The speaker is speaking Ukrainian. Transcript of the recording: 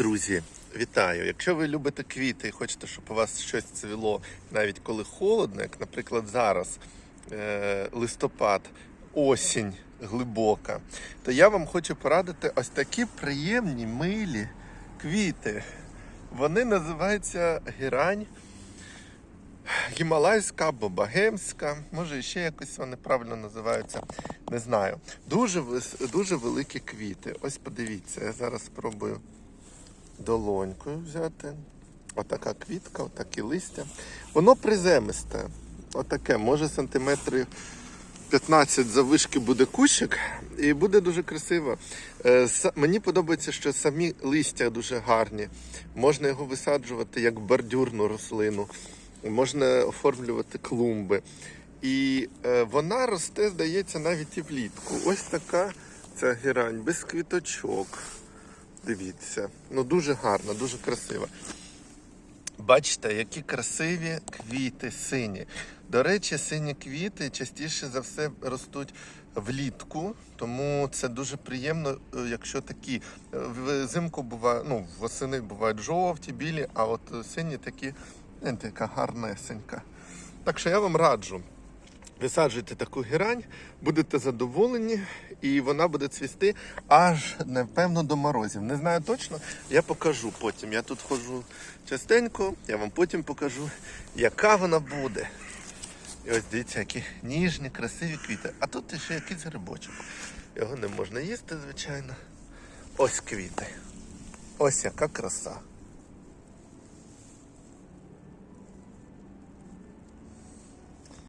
Друзі, вітаю! Якщо ви любите квіти і хочете, щоб у вас щось цвіло, навіть коли холодно, як, наприклад, зараз е- листопад, осінь глибока, то я вам хочу порадити ось такі приємні, милі квіти. Вони називаються герань. Гімалайська або богемська, може ще якось вони правильно називаються, не знаю. Дуже, дуже великі квіти. Ось подивіться, я зараз спробую долонькою взяти. Отака квітка, отакі листя. Воно приземисте. Отаке, може сантиметрів 15 завишки буде кущик, і буде дуже красиво. Е, Мені подобається, що самі листя дуже гарні. Можна його висаджувати як бордюрну рослину, можна оформлювати клумби. І е, вона росте, здається, навіть і влітку. Ось така ця герань, без квіточок. Дивіться. Ну дуже гарна, дуже красива. Бачите, які красиві квіти сині. До речі, сині квіти частіше за все ростуть влітку, тому це дуже приємно, е, якщо такі е, взимку буває, ну, восени бувають жовті, білі, а от сині такі, гляньте, яка гарнесенька. Так що я вам раджу. Висаджуйте таку герань, будете задоволені, і вона буде цвісти аж, напевно, до морозів. Не знаю точно, я покажу потім. Я тут ходжу частенько, я вам потім покажу, яка вона буде. І ось дивіться, які ніжні, красиві квіти. А тут ще якийсь грибочок. Його не можна їсти, звичайно. Ось квіти. Ось яка краса.